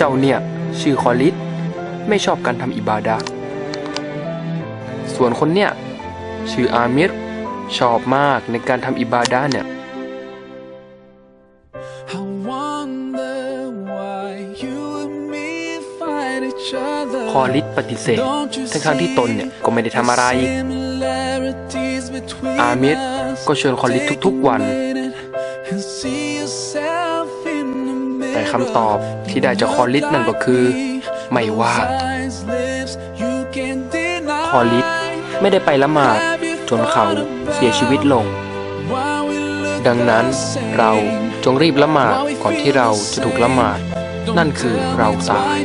จ้าเนี่ย ชื่อคอลิสไม่ชอบการทำอิบาดะห์ส่วนคนเนี่ย ชื่ออามิรชอบมากในการทำอิบาดะห์เนี่ย I wonder why you and me fight each other. คอลิสปฏิเสธทั้งๆที่ตนเนี่ย ก็ไม่ได้ทำอะไร Similarities between อามิร us. ก็ชวนคอลิสทุกๆวัน And see yourself in the mirror. แต่คำตอบที่ได้จากคอลิสนั่นก็คือ ไม่ว่างคอลิสไม่ได้ไปละหมาดจนเขาเสียชีวิตลง ดังนั้นเราจงรีบละหมาดก่อนที่เราจะถูกละหมาด นั่นคือเราตาย